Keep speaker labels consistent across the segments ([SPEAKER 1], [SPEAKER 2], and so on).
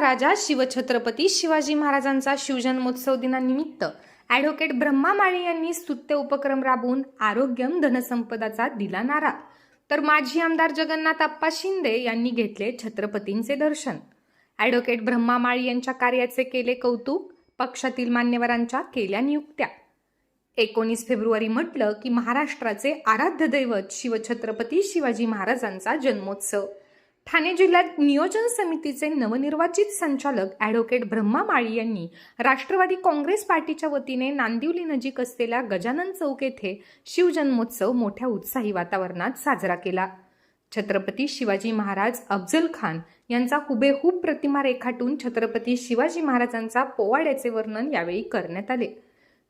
[SPEAKER 1] राजा शिवछत्रपती शिवाजी महाराजांचा शिवजन्मोत्सव दिनानिमित्त ॲडव्होकेट ब्रह्मा माळी यांनी स्तुत्य उपक्रम राबवून आरोग्यम धनसंपदाचा दिला नारा. तर माजी आमदार जगन्नाथ आप्पा शिंदे यांनी घेतले छत्रपतींचे दर्शन. ॲडव्होकेट ब्रह्मा माळी यांच्या कार्याचे केले कौतुक पक्षातील मान्यवरांच्या केल्या नियुक्त्या. एकोणीस फेब्रुवारी म्हटलं की महाराष्ट्राचे आराध्य दैवत शिवछत्रपती शिवाजी महाराजांचा जन्मोत्सव. ठाणे जिल्ह्यात नियोजन समितीचे नवनिर्वाचित संचालक ॲडव्होकेट ब्रह्मा माळी यांनी राष्ट्रवादी काँग्रेस पार्टीच्या वतीने नांदिवली नजीक असलेल्या गजानन चौक येथे शिवजन्मोत्सव मोठ्या उत्साही वातावरणात साजरा केला. छत्रपती शिवाजी महाराज अफजल खान यांचा हुबेहूब प्रतिमा रेखाटून छत्रपती शिवाजी महाराजांचा पोवाड्याचे वर्णन यावेळी करण्यात आले.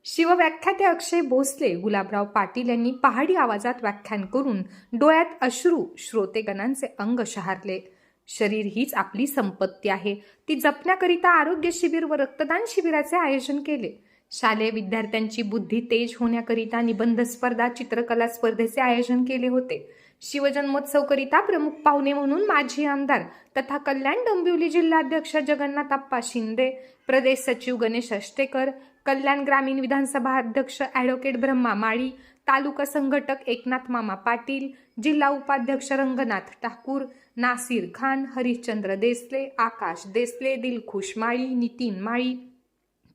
[SPEAKER 1] शिवव्याख्याते अक्षय भोसले गुलाबराव पाटील यांनी पहाडी आवाजात व्याख्यान करून डोळ्यात अश्रू श्रोतेगणांचे अंग शहारले. शरीर हीच आपली संपत्ती आहे. ती जपण्याकरिता आरोग्य शिबिर व रक्तदान शिबिराचे आयोजन केले. शालेय विद्यार्थ्यांची बुद्धी तेज होण्याकरिता निबंध स्पर्धा चित्रकला स्पर्धेचे आयोजन केले होते. शिवजन्मोत्सवकरिता प्रमुख पाहुणे म्हणून माजी आमदार तथा कल्याण डोंबिवली जिल्हाध्यक्ष जगन्नाथ आप्पा शिंदे प्रदेश सचिव गणेश अष्टेकर कल्याण ग्रामीण विधानसभा अध्यक्ष ॲडव्होकेट ब्रह्मा माळी तालुका संघटक एकनाथ मामा पाटील जिल्हा उपाध्यक्ष रंगनाथ ठाकूर नासिर खान हरिश्चंद्र देसले आकाश देसले दिलखुश माळी नितीन माळी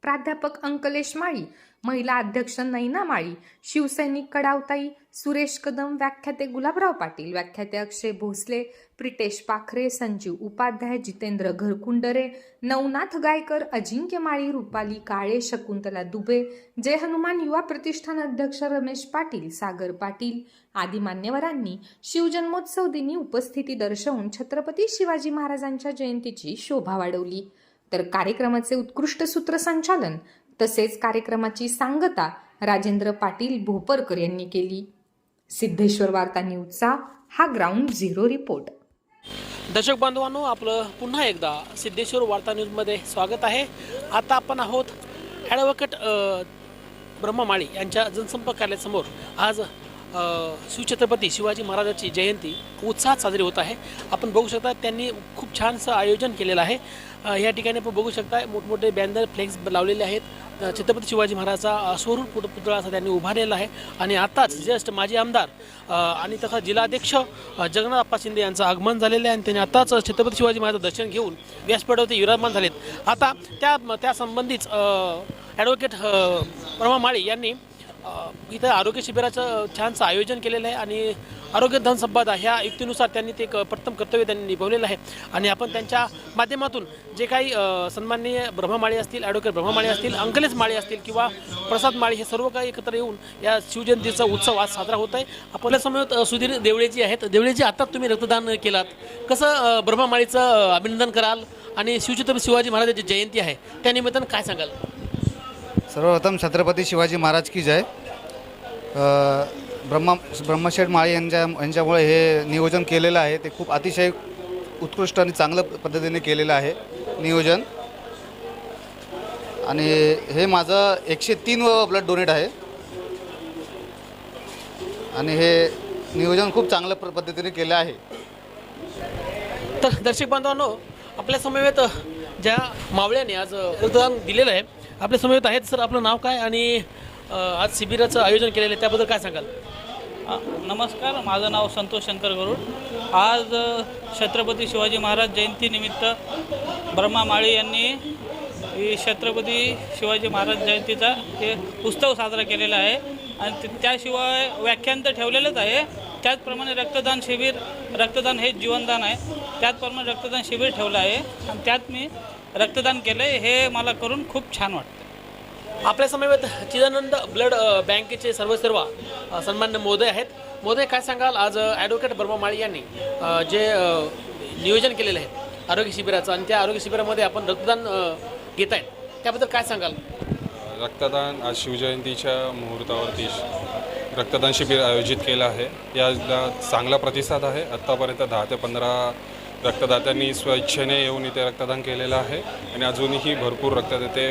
[SPEAKER 1] प्राध्यापक अंकलेश माळी महिला अध्यक्ष नैना माळी शिवसैनिक कडावताई सुरेश कदम व्याख्याते गुलाबराव पाटील व्याख्याते अक्षय भोसले प्रितेश पाखरे संजीव उपाध्याय जितेंद्र घरकुंडरे नवनाथ गायकर अजिंक्य माळी रुपाली काळे शकुंतला दुबे जय हनुमान युवा प्रतिष्ठान अध्यक्ष रमेश पाटील सागर पाटील आदी मान्यवरांनी शिवजन्मोत्सव दिनी उपस्थिती दर्शवून छत्रपती शिवाजी महाराजांच्या जयंतीची शोभा वाढवली. तर कार्यक्रमाचे उत्कृष्ट सूत्रसंचालन तसेच कार्यक्रमाची सांगता राजेंद्र पाटील भोपरकर यांनी केली. सिद्धेश्वर वार्ता न्यूजचा हा ग्राउंड झिरो रिपोर्ट.
[SPEAKER 2] दर्शक बांधवांनो आपलं पुन्हा एकदा सिद्धेश्वर वार्ता न्यूजमध्ये स्वागत आहे. आता आपण आहोत ॲडव्होकेट ब्रह्ममाळी यांच्या जनसंपर्क कार्यालयासमोर. आज सुछत्रपती शिवाजी महाराजाची जयंती उत्साहात साजरी होत आहे. आपण बघू शकता त्यांनी खूप छानसं आयोजन केलेलं आहे. या ठिकाणी आपण बघू शकता मोठमोठे बॅनर फ्लेक्स लावलेले आहेत. छत्रपती शिवाजी महाराजचा स्वरूप पुत- पुतळा असा त्यांनी उभारलेला आहे. आणि आताच जस्ट माजी आमदार आणि तथा जिल्हाध्यक्ष जगन्नाथ आप्पा शिंदे यांचं आगमन झालेलं आहे आणि त्यांनी आताच छत्रपती शिवाजी महाराज दर्शन घेऊन व्यासपीठावरती विराजमान झालेत. आता त्या त्यासंबंधीच ॲडव्होकेट प्रमा माळी यांनी इथं आरोग्य शिबिराचं छानसं आयोजन केलेलं आहे आणि आरोग्य धनसंपदा ह्या युक्तीनुसार त्यांनी ते एक प्रथम कर्तव्य त्यांनी निभावलेलं आहे. आणि आपण त्यांच्या माध्यमातून जे काही सन्माननीय ब्रह्ममाळी असतील ॲडव्होकेट ब्रह्ममाळी असतील अंकलेश माळी असतील किंवा प्रसाद माळी हे सर्व काही एकत्र येऊन या शिवजयंतीचा उत्सव आज साजरा होत आहे. आपल्यासमोर सुधीर देवळेजी आहेत. देवळेजी आता तुम्ही रक्तदान केलात. कसं अ, ब्रह्ममाळीचं अभिनंदन कराल? आणि शिवछत्रपती शिवाजी महाराजांची जयंती आहे. त्यानिमित्तानं काय सांगाल?
[SPEAKER 3] सर्वप्रथम छत्रपती शिवाजी महाराज की जय. ब्रह्मा ब्रह्मशेठ माळी यांच्या यांच्यामुळे हे नियोजन केलेलं आहे. ते खूप अतिशय उत्कृष्ट आणि चांगलं पद्धतीने केलेलं आहे नियोजन. आणि हे माझं एकशे तीन व ब्लड डोनेट आहे. आणि हे नियोजन खूप चांगल्या प- पद्धतीने केलं आहे.
[SPEAKER 2] तर दर्शक बांधवांनो आपल्या समवेत ज्या मावळ्याने आज रक्तदान दिलेलं आहे आपल्या समवेत आहेत. सर आपलं नाव काय आणि आज शिबिराचं आयोजन केलेलं आहे त्याबद्दल काय सांगाल?
[SPEAKER 4] नमस्कार माझं नाव संतोष शंकर गरुड. आज छत्रपती शिवाजी महाराज जयंतीनिमित्त ब्रह्मा माळी यांनी छत्रपती शिवाजी महाराज जयंतीचा हे उत्सव साजरा केलेला आहे. आणि त्याशिवाय व्याख्यान तर ठेवलेलंच आहे. त्याचप्रमाणे रक्तदान शिबिर रक्तदान हे जीवनदान आहे. त्याचप्रमाणे रक्तदान शिबिर ठेवलं आहे. आणि त्यात मी रक्तदान केलं आहे हे मला करून खूप छान वाटतं
[SPEAKER 2] आपल्या समवेत चिदानंद ब्लड बँकेचे सर्वसेर्वा अ, सन्मान्य मोदय आहेत. मोदय काय सांगाल? आज ॲडव्होकेट ब्रह्मा माळी यांनी जे नियोजन केलेलं आहे आरोग्य शिबिराचं आणि त्या आरोग्य शिबिरामध्ये आपण रक्तदान घेत आहेत त्याबद्दल काय सांगाल?
[SPEAKER 5] रक्तदान आज शिवजयंतीच्या मुहूर्तावरती रक्तदान शिबिर आयोजित केलं आहे. याला चांगला प्रतिसाद आहे. आत्तापर्यंत दहा ते पंधरा रक्तदात्यांनी स्वेच्छेने येऊन इथे रक्तदान केलेलं आहे आणि अजूनही भरपूर रक्तदाते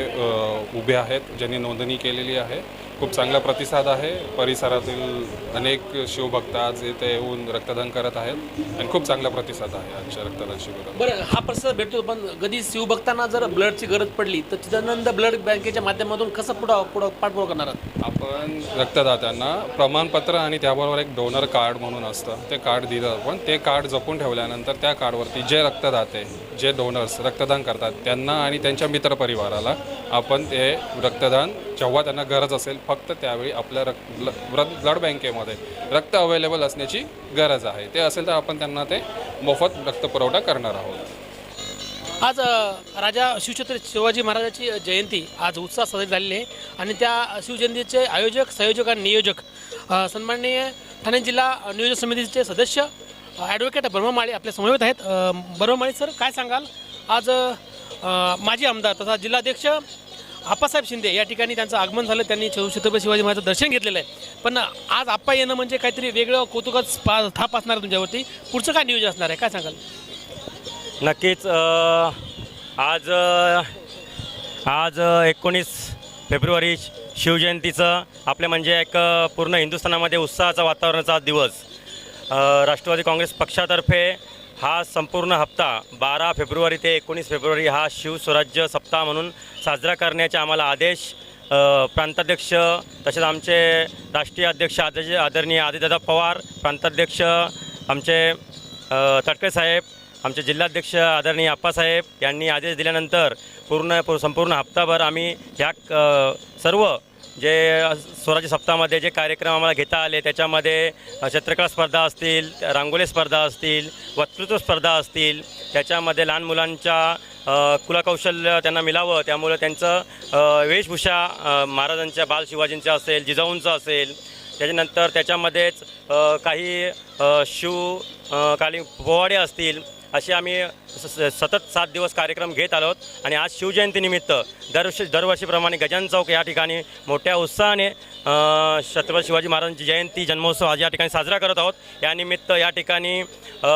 [SPEAKER 5] उभे आहेत ज्यांनी नोंदणी केलेली आहे. खूप चांगला प्रतिसाद आहे. परिसरातील अनेक शिवभक्त आज इथे येऊन रक्तदान करत आहेत आणि खूप चांगला प्रतिसाद आहे आजच्या रक्तदान शिबिरात.
[SPEAKER 2] बरं हा प्रतिसाद भेटतो पण कधी शिवभक्तांना जर ब्लडची गरज पडली तर चिदानंद ब्लड बँकेच्या माध्यमातून कसं पुढं पुढं पाठपुरावा करणार आहात?
[SPEAKER 5] आपण रक्तदात्यांना प्रमाणपत्र आणि त्याबरोबर एक डोनर कार्ड म्हणून असतं ते कार्ड दिलं आपण. ते कार्ड जपून ठेवल्यानंतर त्या कार्डवरती जे रक्तदाते जे डोनर्स रक्तदान करतात त्यांना आणि त्यांच्या मित्रपरिवाराला आपण ते रक्तदान जेव्हा त्यांना गरज असेल फक्त त्यावेळी आपल्या रक्त ब्लड ब्लड बँकेमध्ये रक्त अवेलेबल असण्याची गरज आहे. ते असेल तर आपण त्यांना ते मोफत रक्तपुरवठा करणार आहोत.
[SPEAKER 2] आज राजा शिवछत्र शिवाजी महाराजाची जयंती आज उत्साह साजरी झालेली आहे आणि त्या शिवजयंतीचे आयोजक संयोजक आणि नियोजक सन्माननीय ठाणे जिल्हा नियोजन समितीचे सदस्य ॲडव्होकेट ब्रह्ममाळी आपल्या समवेत आहेत. ब्रह्ममाळी सर काय सांगाल? आज माजी आमदार तथा जिल्हाध्यक्ष आप्पासाहेब शिंदे या ठिकाणी त्यांचं आगमन झालं. त्यांनी छत्रपती शिवाजी महाराजांचं दर्शन घेतलेलं आहे. पण आज आप्पा येणं म्हणजे काहीतरी वेगळं कौतुकच पा थाप असणार आहे तुमच्यावरती. पुढचं काय नियोजन असणार आहे? काय सांगाल?
[SPEAKER 6] नक्कीच आज आज एकोणीस फेब्रुवारी शिवजयंतीचं आपल्या म्हणजे एक पूर्ण हिंदुस्थानामध्ये उत्साहाचा वातावरणाचा दिवस. राष्ट्रवादी काँग्रेस पक्षातर्फे हा संपूर्ण हप्ता बारा फेब्रुवारी ते एकोणीस फेब्रुवारी हा शिवस्वराज्य सप्ताह म्हणून साजरा करण्याचे आम्हाला आदेश प्रांताध्यक्ष तसेच आमचे राष्ट्रीय अध्यक्ष आदर्श आदरणीय आदिदादा पवार प्रांताध्यक्ष आमचे तटके तटकरे साहेब आमचे जिल्हाध्यक्ष आदरणीय आप्पासाहेब यांनी आदेश दिल्यानंतर पूर्ण संपूर्ण हप्ताभर आम्ही ह्या सर्व जे स्वराज्य सप्ताहामध्ये जे कार्यक्रम आम्हाला घेता आले त्याच्यामध्ये चित्रकला स्पर्धा असतील रांगोली स्पर्धा असतील वक्तृत्व स्पर्धा असतील त्याच्यामध्ये लहान मुलांच्या कुलकौशल्य त्यांना मिळावं त्यामुळे त्यांचं वेशभूषा महाराजांच्या बाल शिवाजींच्या असेल जिजाऊंचं असेल त्याच्यानंतर त्याच्यामध्येच काही शिव काली पोवाडे असतील असे आम्ही स- स- सतत सात दिवस कार्यक्रम घेत आलो आहोत. आणि आज शिवजयंतीनिमित्त दरवर्षी दरवर्षीप्रमाणे गजान चौक या ठिकाणी मोठ्या उत्साहाने अ, छत्रपती शिवाजी महाराजांची जयंती जन्मोत्सव आज या ठिकाणी साजरा करत आहोत. यानिमित्त या ठिकाणी अ,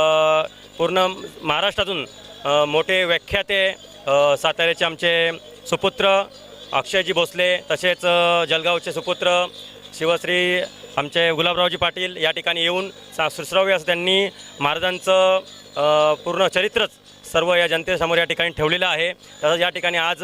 [SPEAKER 6] पूर्ण महाराष्ट्रातून अ, मोठे व्याख्याते अ, साताऱ्याचे आमचे सुपुत्र अक्षयजी भोसले तसेच अ, जळगावचे सुपुत्र शिवश्री आमचे गुलाबरावजी पाटील या ठिकाणी येऊन सा सुश्राव्य असं त्यांनी महाराजांचं पूर्ण चरित्रच. सर्व या जनतेसमोर या ठिकाणी ठेवलेलं आहे. तसंच या ठिकाणी आज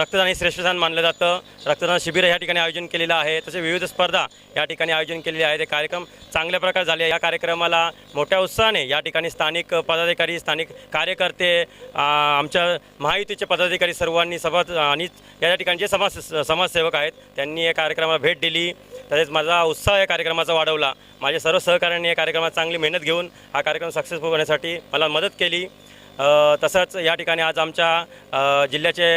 [SPEAKER 6] रक्तदान हे श्रेष्ठदान मानलं जातं. रक्तदान शिबिर या ठिकाणी आयोजन केलेलं आहे. तसे विविध स्पर्धा या ठिकाणी आयोजन केलेले आहे ते कार्यक्रम चांगल्या प्रकारे झाले. या कार्यक्रमाला मोठ्या उत्साहाने या ठिकाणी स्थानिक पदाधिकारी स्थानिक कार्यकर्ते आमच्या महायुतीचे पदाधिकारी सर्वांनी सभा आणि या ठिकाणी जे समाज समाजसेवक आहेत त्यांनी या कार्यक्रमाला भेट दिली. तसेच माझा उत्साह या कार्यक्रमाचा वाढवला. माझे सर्व सहकाऱ्यांनी या कार्यक्रमात चांगली मेहनत घेऊन हा कार्यक्रम सक्सेसफुल होण्यासाठी मला मदत केली. तसंच या ठिकाणी आज आमच्या जिल्ह्याचे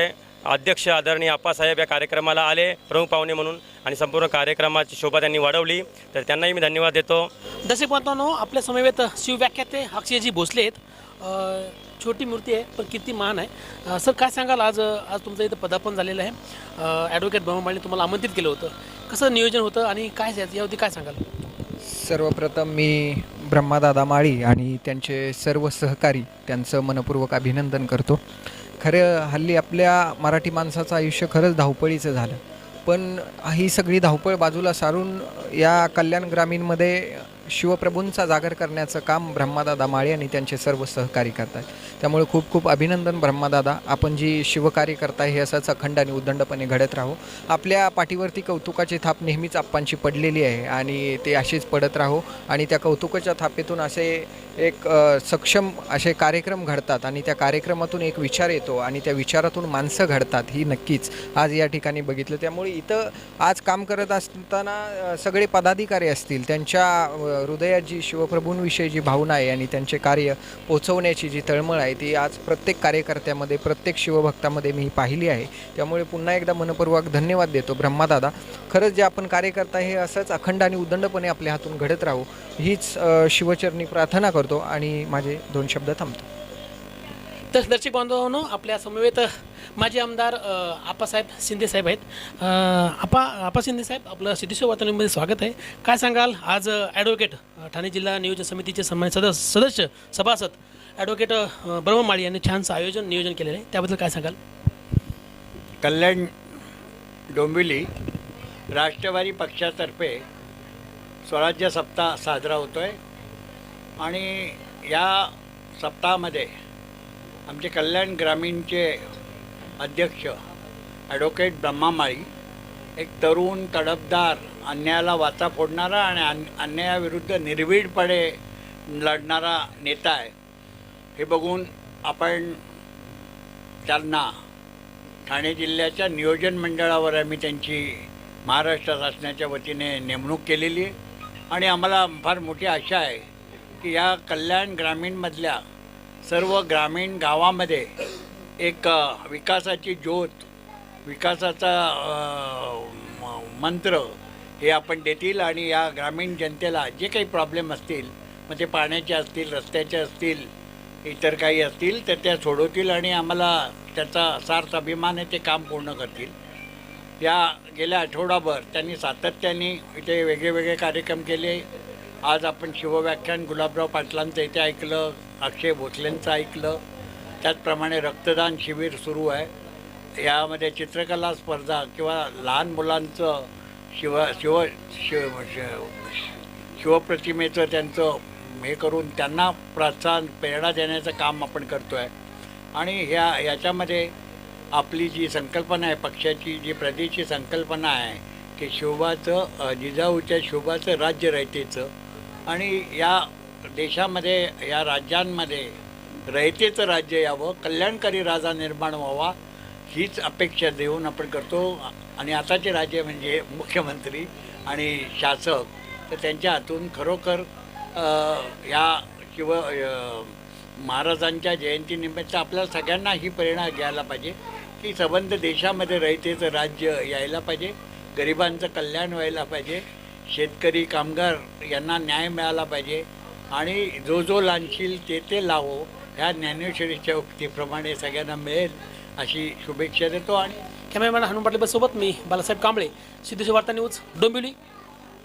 [SPEAKER 6] अध्यक्ष आदरणीय आप्पासाहेब या कार्यक्रमाला आले प्रमुख पाहुणे म्हणून. आणि संपूर्ण कार्यक्रमाची शोभा त्यांनी वाढवली. तर त्यांनाही मी धन्यवाद देतो.
[SPEAKER 2] दर्शक बांधवांनो आपल्या समवेत शिवव्याख्याते अक्षयजी भोसले आहेत. छोटी मूर्ती आहे पण किती महान आहे. सर काय सांगाल आज आज तुमचं इथं पदार्पण झालेलं आहे? ॲडव्होकेट ब्रह्ममाळीने तुम्हाला आमंत्रित केलं होतं. कसं नियोजन होतं आणि काय यावरती काय सांगाल?
[SPEAKER 7] सर्वप्रथम मी ब्रह्मादादा माळी आणि त्यांचे सर्व सहकारी त्यांचं मनपूर्वक अभिनंदन करतो. खरं हल्ली आपल्या मराठी माणसाचं आयुष्य खरंच धावपळीचं झालं. पण ही सगळी धावपळ बाजूला सारून या कल्याण ग्रामीणमध्ये शिवप्रभूंचा जागर करण्याचं काम ब्रह्मादादा माळे आणि त्यांचे सर्व सहकारी करतात. त्यामुळे खूप खूप अभिनंदन ब्रह्मादादा. आपण जी शिवकार्य करताय हे असंच अखंड आणि उदंडपणे घडत राहो. आपल्या पाठीवरती कौतुकाची थाप नेहमीच आप्पांची पडलेली आहे आणि ते अशीच पडत राहो आणि त्या कौतुकाच्या थापेतून असे एक सक्षम असे कार्यक्रम घडतात आणि त्या कार्यक्रमातून एक विचार येतो आणि त्या विचारातून माणसं घडतात ही नक्कीच आज या ठिकाणी बघितलं. त्यामुळे इथं आज काम करत असताना सगळे पदाधिकारी असतील त्यांच्या हृदयात जी शिवप्रभूंविषयी जी भावना आहे आणि त्यांचे कार्य पोचवण्याची जी तळमळ आहे ती आज प्रत्येक कार्यकर्त्यामध्ये प्रत्येक शिवभक्तामध्ये मी पाहिली आहे. त्यामुळे पुन्हा एकदा मनपूर्वक धन्यवाद देतो ब्रह्मादादा. खरंच जे आपण कार्यकर्ता हे असंच अखंड आणि उदंडपणे आपल्या हातून घडत राहू हीच शिवचरणी प्रार्थना करतो आणि माझे दोन शब्द थांबतो.
[SPEAKER 2] तर दर्शक बांधवांनो आपल्या समवेत माजी आमदार आप्पासाहेब शिंदे साहेब आहेत. आपा आप्पा आप्पा शिंदे साहेब आपलं सिद्धेश्वर वातावरणामध्ये स्वागत आहे. काय सांगाल? आज ॲडव्होकेट ठाणे जिल्हा नियोजन समितीचे सन्मानित सदस्य सदस्य सभासद ॲडव्होकेट ब्रह्ममाळी यांनी छानसं आयोजन नियोजन केलेलं आहे. त्याबद्दल काय सांगाल?
[SPEAKER 8] कल्याण डोंबिवली राष्ट्रवादी पक्षातर्फे स्वराज्य सप्ताह साजरा होतो आहे आणि या सप्ताहामध्ये आमचे कल्याण ग्रामीणचे अध्यक्ष ॲडव्होकेट ब्रह्मामाळी एक तरुण तडफदार अन्यायाला वाचा फोडणारा आणि अन- अन्यायाविरुद्ध निर्भीडपणे लढणारा नेता आहे. हे बघून आपण त्यांना ठाणे जिल्ह्याच्या नियोजन मंडळावर आम्ही त्यांची महाराष्ट्र शासनाच्या वतीने नेमणूक केलेली आहे. आणि आम्हाला फार मोठी आशा आहे की या कल्याण ग्रामीणमधल्या सर्व ग्रामीण गावामध्ये एक विकासाची ज्योत विकासाचा म- मंत्र हे आपण देतील आणि या ग्रामीण जनतेला जे काही प्रॉब्लेम असतील मग ते पाण्याचे असतील रस्त्याचे असतील इतर काही असतील तर त्या सोडवतील आणि आम्हाला त्याचा सार्थ अभिमान आहे ते काम पूर्ण करतील. या गेल्या आठवडाभर त्यांनी सातत्याने इथे वेगळे वेगळे कार्यक्रम केले. आज आपण शिवव्याख्यान गुलाबराव पाटलांचं इथे ऐकलं अक्षय भोसलेंचं ऐकलं. त्याचप्रमाणे रक्तदान शिबिर सुरू आहे. यामध्ये चित्रकला स्पर्धा किंवा लहान मुलांचं शिव शिव शिव शिवप्रतिमेचं त्यांचं हे करून त्यांना प्रोत्साहन प्रेरणा देण्याचं काम आपण करतो आहे आणि ह्या याच्यामध्ये आपली जी संकल्पना आहे पक्षाची जी प्रदेशची संकल्पना आहे की शिवबाचं जिजाऊच्या शिवबाचं राज्य रयतेचं आणि या देशामध्ये या राज्यांमध्ये रहितेचं राज्य यावं कल्याणकारी राजा निर्माण व्हावा हीच अपेक्षा देऊन आपण करतो. आणि आताचे राज्य म्हणजे मुख्यमंत्री आणि शासक तर त्यांच्या हातून खरोखर या शिव महाराजांच्या जयंतीनिमित्त आपल्याला सगळ्यांना ही प्रेरणा घ्यायला पाहिजे की संबंध देशामध्ये रहितेचं राज्य यायला पाहिजे गरिबांचं कल्याण व्हायला पाहिजे. शेतकरी कामगार यांना न्याय मिळाला पाहिजे आणि जो जो लांछील ते ते लावो ह्या ज्ञानेश्वरीच्या उक्तीप्रमाणे सगळ्यांना मिळेल अशी शुभेच्छा देतो आणि
[SPEAKER 2] कॅमेरामॅन हनुमान पाटील सोबत मी बालासाहेब कांबळे सिद्धेश्वर वार्ता न्यूज डोंबिवली.